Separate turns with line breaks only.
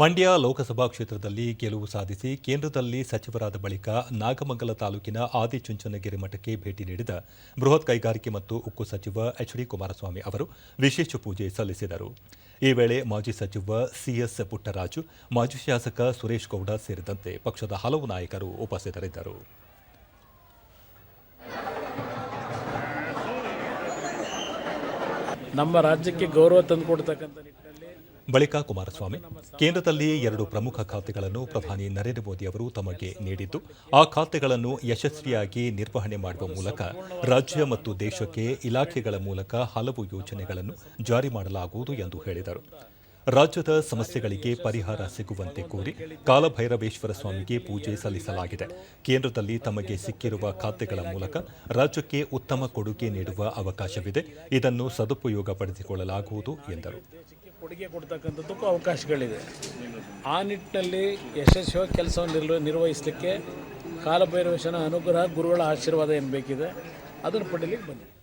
ಮಂಡ್ಯ ಲೋಕಸಭಾ ಕ್ಷೇತ್ರದಲ್ಲಿ ಗೆಲುವು ಸಾಧಿಸಿ ಕೇಂದ್ರದಲ್ಲಿ ಸಚಿವರಾದ ಬಳಿಕ ನಾಗಮಂಗಲ ತಾಲೂಕಿನ ಆದಿಚುಂಚನಗಿರಿ ಮಠಕ್ಕೆ ಭೇಟಿ ನೀಡಿದ ಬೃಹತ್ ಕೈಗಾರಿಕೆ ಮತ್ತು ಉಕ್ಕು ಸಚಿವ ಎಚ್ ಡಿ ಕುಮಾರಸ್ವಾಮಿ ಅವರು ವಿಶೇಷ ಪೂಜೆ ಸಲ್ಲಿಸಿದರು. ಈ ವೇಳೆ ಮಾಜಿ ಸಚಿವ ಸಿಎಸ್ ಪುಟ್ಟರಾಜು, ಮಾಜಿ ಶಾಸಕ ಸುರೇಶ್ ಗೌಡ ಸೇರಿದಂತೆ ಪಕ್ಷದ ಹಲವು ನಾಯಕರು ಉಪಸ್ಥಿತರಿದ್ದರು.
ನಮ್ಮ ರಾಜ್ಯಕ್ಕೆ ಗೌರವ ತಂದುಕೊಡ್ತಕ್ಕಂಥ
ಬಳಿಕ ಕುಮಾರಸ್ವಾಮಿ ಕೇಂದ್ರದಲ್ಲಿ ಎರಡು ಪ್ರಮುಖ ಖಾತೆಗಳನ್ನು ಪ್ರಧಾನಿ ನರೇಂದ್ರ ಮೋದಿ ಅವರು ತಮಗೆ ನೀಡಿದ್ದು, ಆ ಖಾತೆಗಳನ್ನು ಯಶಸ್ವಿಯಾಗಿ ನಿರ್ವಹಣೆ ಮಾಡುವ ಮೂಲಕ ರಾಜ್ಯ ಮತ್ತು ದೇಶಕ್ಕೆ ಇಲಾಖೆಗಳ ಮೂಲಕ ಹಲವು ಯೋಜನೆಗಳನ್ನು ಜಾರಿ ಮಾಡಲಾಗುವುದು ಎಂದು ಹೇಳಿದರು. ರಾಜ್ಯದ ಸಮಸ್ಯೆಗಳಿಗೆ ಪರಿಹಾರ ಸಿಗುವಂತೆ ಕೋರಿ ಕಾಲಭೈರವೇಶ್ವರ ಸ್ವಾಮಿಗೆ ಪೂಜೆ ಸಲ್ಲಿಸಲಾಗಿದೆ. ಕೇಂದ್ರದಲ್ಲಿ ತಮಗೆ ಸಿಕ್ಕಿರುವ ಖಾತೆಗಳ ಮೂಲಕ ರಾಜ್ಯಕ್ಕೆ ಉತ್ತಮ ಕೊಡುಗೆ ನೀಡುವ ಅವಕಾಶವಿದೆ. ಇದನ್ನು ಸದುಪಯೋಗ ಪಡೆದುಕೊಳ್ಳಲಾಗುವುದು ಎಂದರು.
ಕೊಡುಗೆ ಕೊಡ್ತಕ್ಕಂಥದ್ದಕ್ಕೂ ಅವಕಾಶಗಳಿದೆ. ಆ ನಿಟ್ಟಿನಲ್ಲಿ ಯಶಸ್ವಿಯಾಗಿ ಕೆಲಸವನ್ನು ನಿರ್ವ, ನಿರ್ವಹಿಸಲಿಕ್ಕೆ ಕಾಲಭೈರವೇಶನ ಅನುಗ್ರಹ, ಗುರುಗಳ ಆಶೀರ್ವಾದ ಏನು ಬೇಕಿದೆ ಅದನ್ನು ಪಡೀಲಿಕ್ಕೆ ಬಂದಿದೆ